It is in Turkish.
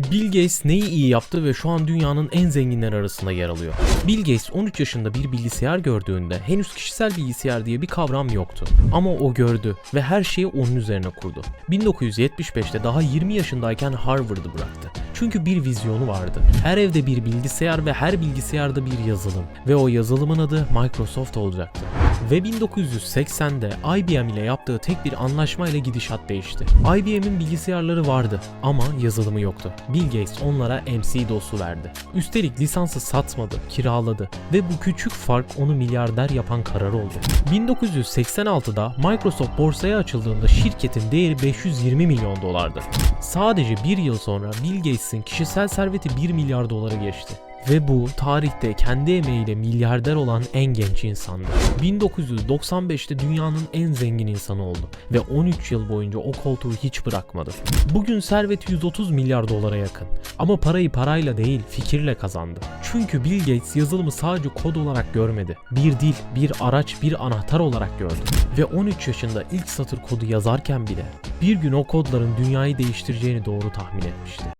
Bill Gates neyi iyi yaptı ve şu an dünyanın en zenginler arasında yer alıyor. Bill Gates 13 yaşında bir bilgisayar gördüğünde henüz kişisel bilgisayar diye bir kavram yoktu. Ama o gördü ve her şeyi onun üzerine kurdu. 1975'te daha 20 yaşındayken Harvard'ı bıraktı. Çünkü bir vizyonu vardı. Her evde bir bilgisayar ve her bilgisayarda bir yazılım. Ve o yazılımın adı Microsoft olacaktı. Ve 1980'de IBM ile yaptığı tek bir anlaşmayla gidişat değişti. IBM'in bilgisayarları vardı ama yazılımı yoktu. Bill Gates onlara MC-DOS'u verdi. Üstelik lisansı satmadı, kiraladı ve bu küçük fark onu milyarder yapan karar oldu. 1986'da Microsoft borsaya açıldığında şirketin değeri 520 milyon dolardı. Sadece bir yıl sonra Bill Gates'in kişisel serveti 1 milyar doları geçti. Ve bu tarihte kendi emeğiyle milyarder olan en genç insandı. 1995'te dünyanın en zengin insanı oldu ve 13 yıl boyunca o koltuğu hiç bırakmadı. Bugün serveti 130 milyar dolara yakın. Ama parayı parayla değil fikirle kazandı. Çünkü Bill Gates yazılımı sadece kod olarak görmedi. Bir dil, bir araç, bir anahtar olarak gördü. Ve 13 yaşında ilk satır kodu yazarken bile bir gün o kodların dünyayı değiştireceğini doğru tahmin etmişti.